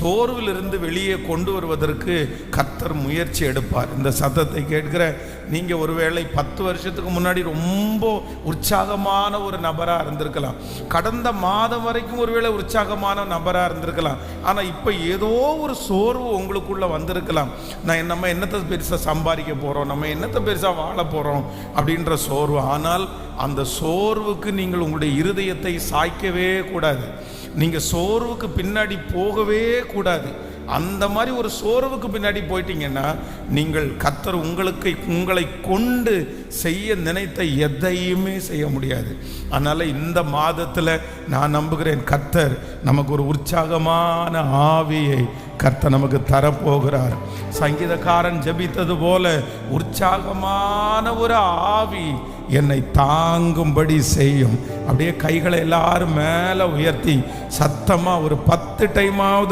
சோர்விலிருந்து வெளியே கொண்டு வருவதற்கு கத்தர் முயற்சி எடுப்பார். இந்த சத்தத்தை கேட்கிற நீங்க ஒருவேளை பத்து வருஷத்துக்கு முன்னாடி ரொம்ப உற்சாகமான ஒரு நபரா இருந்திருக்கலாம். கடந்த மாதம் வரைக்கும் ஒருவேளை உற்சாகமான நபரா இருந்திருக்கலாம். ஆனா இப்ப ஏதோ ஒரு சோர்வு உங்களுக்குள்ள வந்திருக்கலாம். நான் நம்ம என்னத்தை பெருசா சம்பாதிக்க போறோம்? நம்ம என்னத்தை பெருசா வாழ போறோம்? அப்படின்ற சோர்வு. ஆனால் அந்த சோர்வுக்கு நீங்கள் உங்களுடைய இருதயத்தை சாய்க்கவே கூடாது. நீங்க சோர்வுக்கு பின்னாடி போகவே கூடாது. அந்த மாதிரி ஒரு சோர்வுக்கு பின்னாடி போயிட்டீங்கன்னா நீங்கள் கத்தர் உங்களுக்கு உங்களை கொண்டு செய்ய நினைத்த எதையுமே செய்ய முடியாது. அதனால் இந்த மாதத்தில் நான் நம்புகிறேன் கத்தர் நமக்கு ஒரு உற்சாகமான ஆவியை கத்தர் நமக்கு தரப்போகிறார். சங்கீதக்காரன் ஜெபித்தது போல உற்சாகமான ஒரு ஆவி என்னை தாங்கும்படி செய்யும். அப்படியே கைகளை எல்லாரும் மேலே உயர்த்தி சத்தமாக ஒரு பத்து டைமாவது